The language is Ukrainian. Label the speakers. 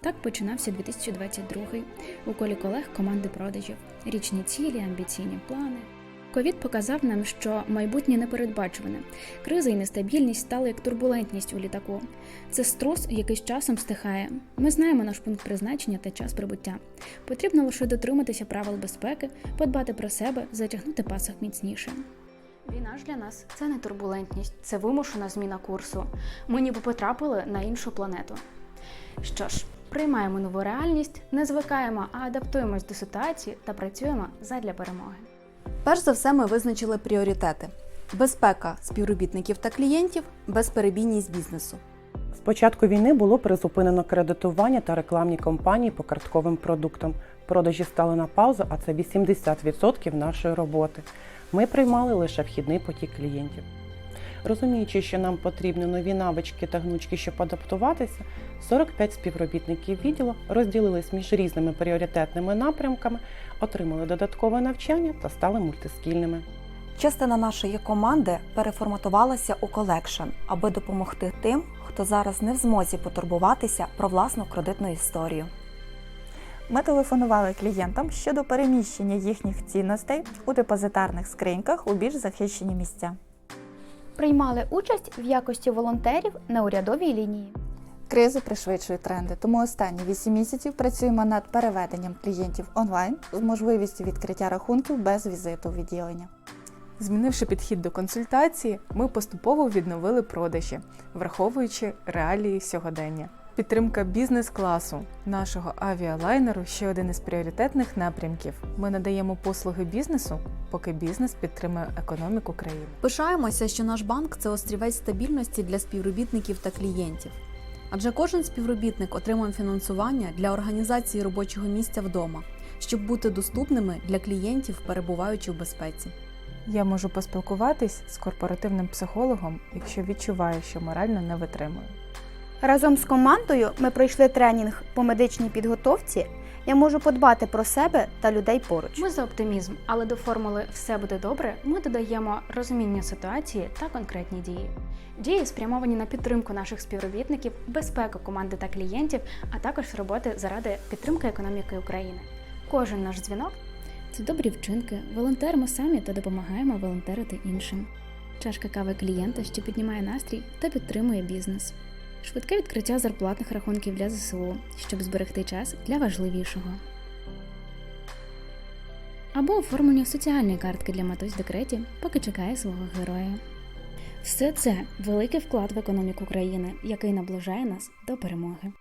Speaker 1: Так починався 2022 у колі колег команди продажів, річні цілі, амбіційні плани. Ковід показав нам, що майбутнє непередбачуване. Криза і нестабільність стали як турбулентність у літаку. Це струс, який з часом стихає. Ми знаємо наш пункт призначення та час прибуття. Потрібно лише дотриматися правил безпеки, подбати про себе, затягнути пасах міцніше. Війна ж для нас це не турбулентність, це вимушена зміна курсу. Ми ніби потрапили на іншу планету. Що ж, приймаємо нову реальність, не звикаємо, а адаптуємось до ситуації та працюємо задля перемоги.
Speaker 2: Перш за все, ми визначили пріоритети: безпека співробітників та клієнтів, безперебійність бізнесу.
Speaker 3: З початку війни було призупинено кредитування та рекламні кампанії по картковим продуктам. Продажі стали на паузу, а це 80% нашої роботи. Ми приймали лише вхідний потік клієнтів. Розуміючи, що нам потрібні нові навички та гнучки, щоб адаптуватися, 45 співробітників відділу розділились між різними пріоритетними напрямками, отримали додаткове навчання та стали мультискільними.
Speaker 4: Частина нашої команди переформатувалася у колекшн, аби допомогти тим, хто зараз не в змозі потурбуватися про власну кредитну історію.
Speaker 5: Ми телефонували клієнтам щодо переміщення їхніх цінностей у депозитарних скриньках у більш захищені місця.
Speaker 6: Приймали участь в якості волонтерів на урядовій лінії.
Speaker 5: Кризи пришвидшує тренди, тому останні 8 місяців працюємо над переведенням клієнтів онлайн з можливістю відкриття рахунків без візиту в відділення.
Speaker 7: Змінивши підхід до консультації, ми поступово відновили продажі, враховуючи реалії сьогодення. Підтримка бізнес-класу нашого авіалайнеру ще один із пріоритетних напрямків. Ми надаємо послуги бізнесу, поки бізнес підтримує економіку країни.
Speaker 2: Пишаємося, що наш банк це острівець стабільності для співробітників та клієнтів. Адже кожен співробітник отримує фінансування для організації робочого місця вдома, щоб бути доступними для клієнтів, перебуваючи в безпеці.
Speaker 7: Я можу поспілкуватись з корпоративним психологом, якщо відчуваю, що морально не витримую.
Speaker 6: Разом з командою ми пройшли тренінг по медичній підготовці. Я можу подбати про себе та людей поруч.
Speaker 1: Ми за оптимізм, але до формули все буде добре ми додаємо розуміння ситуації та конкретні дії. Дії спрямовані на підтримку наших співробітників, безпеку команди та клієнтів, а також роботи заради підтримки економіки України. Кожен наш дзвінок це добрі вчинки. Волонтеримо самі та допомагаємо волонтерити іншим. Чашка кави клієнта, що піднімає настрій та підтримує бізнес. Швидке відкриття зарплатних рахунків для ЗСУ, щоб зберегти час для важливішого. Або оформлення соціальної картки для матусь в декреті, поки чекає свого героя. Все це великий вклад в економіку країни, який наближає нас до перемоги.